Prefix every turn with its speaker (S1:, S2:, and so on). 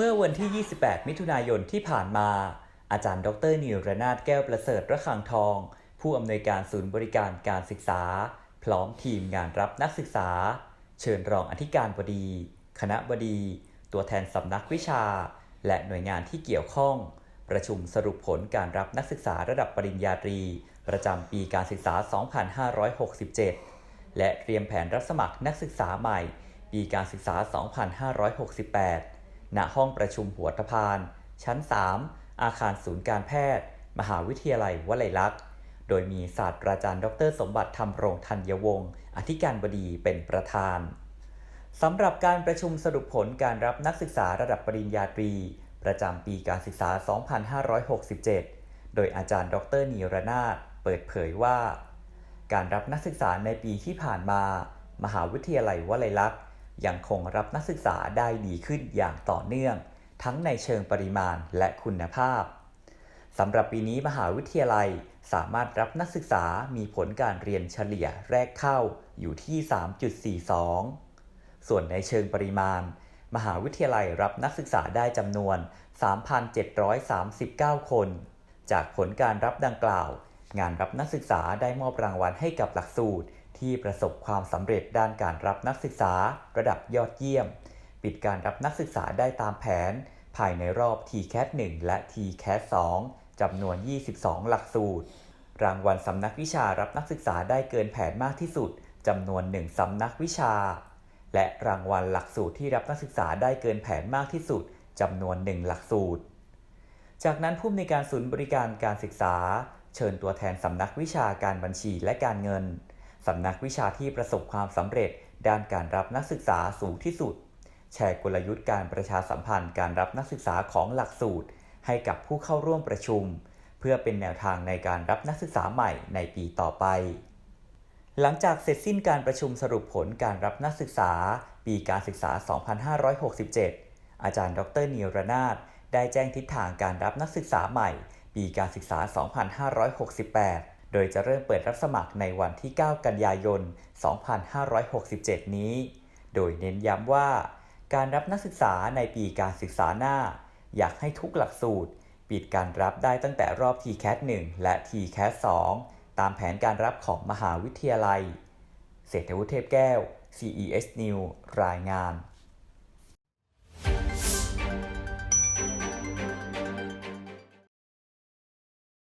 S1: เมื่อวันที่ 28 มิถุนายนที่ผ่านมา อาจารย์ดรนิวรนาถแก้วประเสริฐระฆังทอง ผู้อำนวยการศูนย์บริการการศึกษา พร้อมทีมงานรับนักศึกษา เชิญรองอธิการบดี คณะบดี ตัวแทนสำนักวิชา และหน่วยงานที่เกี่ยวข้อง ประชุมสรุปผลการรับนักศึกษาระดับปริญญาตรี ประจำปีการศึกษา 2567 และเตรียมแผนรับสมัครนักศึกษาใหม่ ปีการศึกษา 2568 ณห้องประชุมหัวตะพาน ชั้น 3 อาคารศูนย์การแพทย์ มหาวิทยาลัยวลัยลักษณ์ โดยมีศาสตราจารย์ ดร สมบัติธรรมรงธัญวงศ์อธิการบดีเป็นประธานสำหรับการประชุมสรุปผลการรับนักศึกษาระดับปริญญาตรี ประจำปีการศึกษา 2567 โดยอาจารย์ ดรนีรนาถเปิดเผยว่า การรับนักศึกษาในปีที่ผ่านมา มหาวิทยาลัยวลัยลักษณ์ ยังคงรับนักศึกษาได้ดีขึ้นอย่างต่อเนื่อง ทั้งในเชิงปริมาณและคุณภาพสำหรับปีนี้มหาวิทยาลัยสามารถรับนักศึกษามีผลการเรียนเฉลี่ยแรกเข้าอยู่ที่ 3.42 ส่วนในเชิงปริมาณ มหาวิทยาลัยรับนักศึกษาได้จำนวน 3,739 คน จากผลการรับดังกล่าว งานรับนักศึกษาได้มอบรางวัลให้กับหลักสูตร ที่ประสบความสำเร็จด้านการรับนักศึกษาระดับยอดเยี่ยม ปิดการรับนักศึกษาได้ตามแผน ภายในรอบ TCAT 1 และ TCAT 2จำนวน 22 หลักสูตร รางวัลสำนักวิชารับนักศึกษาได้เกินแผนมากที่สุดจำนวน 1 สำนักวิชา และรางวัลหลักสูตรที่รับนักศึกษาได้เกินแผนมากที่สุดจำนวน 1 หลักสูตร จากนั้นผู้อำนการศูนย์บริการการศึกษา เชิญตัวแทนสำนักวิชาการบัญชีและการเงิน สำนักวิชาที่ประสบความสำเร็จ ด้านการรับนักศึกษาสูงที่สุด แชร์กลยุทธ์การประชาสัมพันธ์การรับนักศึกษาของหลักสูตร ให้กับผู้เข้าร่วมประชุม เพื่อเป็นแนวทางในการรับนักศึกษาใหม่ในปีต่อไป หลังจากเสร็จสิ้นการประชุมสรุปผลการรับนักศึกษา ปีการศึกษา 2567 อาจารย์ ดรนิรนาถได้แจ้งทิศทางการรับนักศึกษาใหม่ ปีการศึกษา 2568 โดยจะเริ่มเปิดรับสมัครในวันที่ 9 กันยายน 2567 นี้ โดยเน้นย้ำว่า การรับนักศึกษาในปีการศึกษาหน้า อยากให้ทุกหลักสูตร ปิดการรับได้ตั้งแต่รอบ TCAT 1 และ TCAT 2 ตามแผนการรับของมหาวิทยาลัย เศรษฐวุฒิเทพแก้ว CES News รายงาน